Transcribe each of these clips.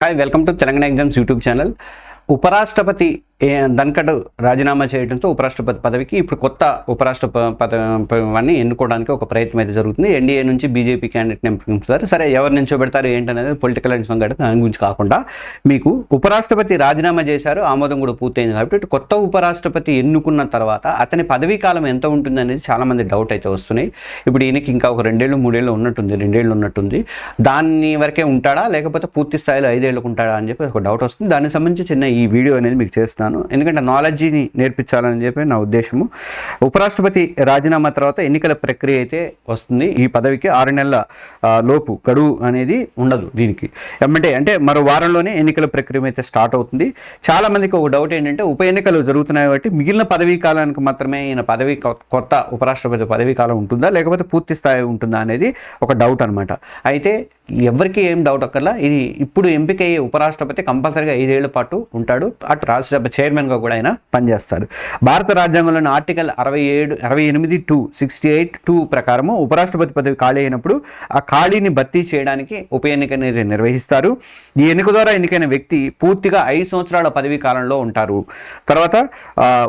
Hi welcome to Telangana exams YouTube channel ఉపరాష్ట్రపతి ధన్కడ్ రాజీనామా చేయడంతో ఉపరాష్ట్రపతి పదవికి ఇప్పుడు కొత్త ఉపరాష్ట్ర ఎన్నుకోవడానికి ఒక ప్రయత్నం అయితే జరుగుతుంది. ఎన్డీఏ నుంచి బీజేపీ క్యాండిడేట్ని ఎంపిస్తారు సరే ఎవరు నిల్చోబెడతారు ఏంటనేది పొలిటికల్ అండ్ సంగతి దాని గురించి కాకుండా మీకు ఉపరాష్ట్రపతి రాజీనామా చేశారు ఆమోదం కూడా పూర్తయింది కాబట్టి ఇటు కొత్త ఉపరాష్ట్రపతి ఎన్నుకున్న తర్వాత అతని పదవీ కాలం ఎంత ఉంటుంది అనేది చాలామంది డౌట్ అయితే వస్తున్నాయి. ఇప్పుడు ఈయనకి ఇంకా ఒక రెండేళ్ళు మూడేళ్ళు ఉన్నట్టుంది రెండేళ్ళు ఉన్నట్టుంది. దాన్ని వరకే ఉంటాడా? లేకపోతే పూర్తి స్థాయిలో ఐదేళ్ళకు ఉంటాడా అని చెప్పి ఒక డౌట్ వస్తుంది. దానికి సంబంధించి చిన్న ఈ వీడియో అనేది మీకు చేస్తున్నాను ఎందుకంటే నాలెడ్జిని నేర్పించాలని చెప్పి నా ఉద్దేశము. ఉపరాష్ట్రపతి రాజీనామా తర్వాత ఎన్నికల ప్రక్రియ అయితే వస్తుంది. ఈ పదవికి ఆరు నెలల లోపు గడువు అనేది ఉండదు దీనికి. ఏమంటే అంటే మరో వారంలోనే ఎన్నికల ప్రక్రియ అయితే స్టార్ట్ అవుతుంది. చాలా మందికి ఒక డౌట్ ఏంటంటే ఉప ఎన్నికలు జరుగుతున్నాయి కాబట్టి మిగిలిన పదవీ కాలానికి మాత్రమే ఈయన పదవి కొత్త ఉపరాష్ట్రపతి పదవీ కాలం ఉంటుందా? లేకపోతే పూర్తి స్థాయి ఉంటుందా అనేది ఒక డౌట్ అనమాట అయితే ఎవరికి ఏం డౌట్ అక్కర్లా. ఇది ఇప్పుడు ఎంపిక అయ్యే ఉపరాష్ట్రపతి కంపల్సరిగా ఐదేళ్ళ పాటు ఉంటాడు. అటు రాజ్యసభ చైర్మన్గా కూడా ఆయన పనిచేస్తారు. భారత రాజ్యాంగంలోని ఆర్టికల్ అరవై ఏడు అరవై ఎనిమిది టూ సిక్స్టీ ఎయిట్ టూ ప్రకారము ఉపరాష్ట్రపతి పదవి ఖాళీ అయినప్పుడు ఆ ఖాళీని భర్తీ చేయడానికి ఉప ఎన్నిక అనేది నిర్వహిస్తారు. ఈ ఎన్నిక ద్వారా ఎన్నికైన వ్యక్తి పూర్తిగా ఐదు సంవత్సరాల పదవీ కాలంలో ఉంటారు. తర్వాత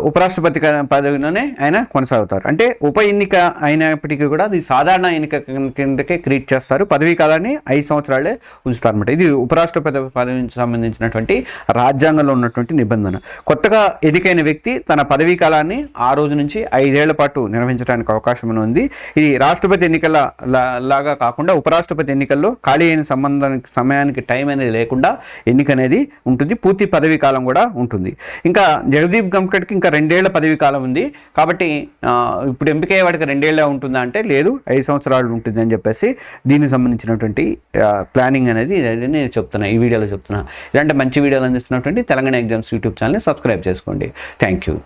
ఉపరాష్ట్రపతి పదవిలోనే ఆయన కొనసాగుతారు. అంటే ఉప ఎన్నిక అయినప్పటికీ కూడా అది సాధారణ ఎన్నిక కిందకే క్రియేట్ చేస్తారు. పదవీ కాలాన్ని ఐదు సంవత్సరాలే ఉంచుతారు అనమాట ఇది ఉపరాష్ట్రపతి పదవికి సంబంధించినటువంటి రాజ్యాంగంలో ఉన్నటువంటి నిబంధన. కొత్తగా ఎన్నికైన వ్యక్తి తన పదవీ కాలాన్ని ఆ రోజు నుంచి ఐదేళ్ళ పాటు నిర్వహించడానికి అవకాశం ఉంది. ఇది రాష్ట్రపతి ఎన్నికల లా- లాగా కాకుండా ఉపరాష్ట్రపతి ఎన్నికల్లో ఖాళీ అయిన సంబంధానికి సమయానికి టైం అనేది లేకుండా ఎన్నిక అనేది ఉంటుంది. పూర్తి పదవీ కాలం కూడా ఉంటుంది. ఇంకా జగదీప్ గంకడ్కి ఇంకా రెండేళ్ళ పదవీ కాలం ఉంది. కాబట్టి ఇప్పుడు ఎంపిక అయ్యే వాడికి రెండేళ్ళ ఉంటుందా అంటే లేదు ఐదు సంవత్సరాలు ఉంటుంది అని చెప్పేసి దీనికి సంబంధించినటువంటి ప్లానింగ్ అనేది నేను చెప్తున్నా ఈ వీడియోలో చెప్తున్నా. ఇలాంటి మంచి వీడియోలు అందిస్తున్నటువంటి తెలంగాణ ఎగ్జామ్స్ యూట్యూబ్ ఛానల్ని సబ్స్క్రైబ్ చేసుకోండి. Thank you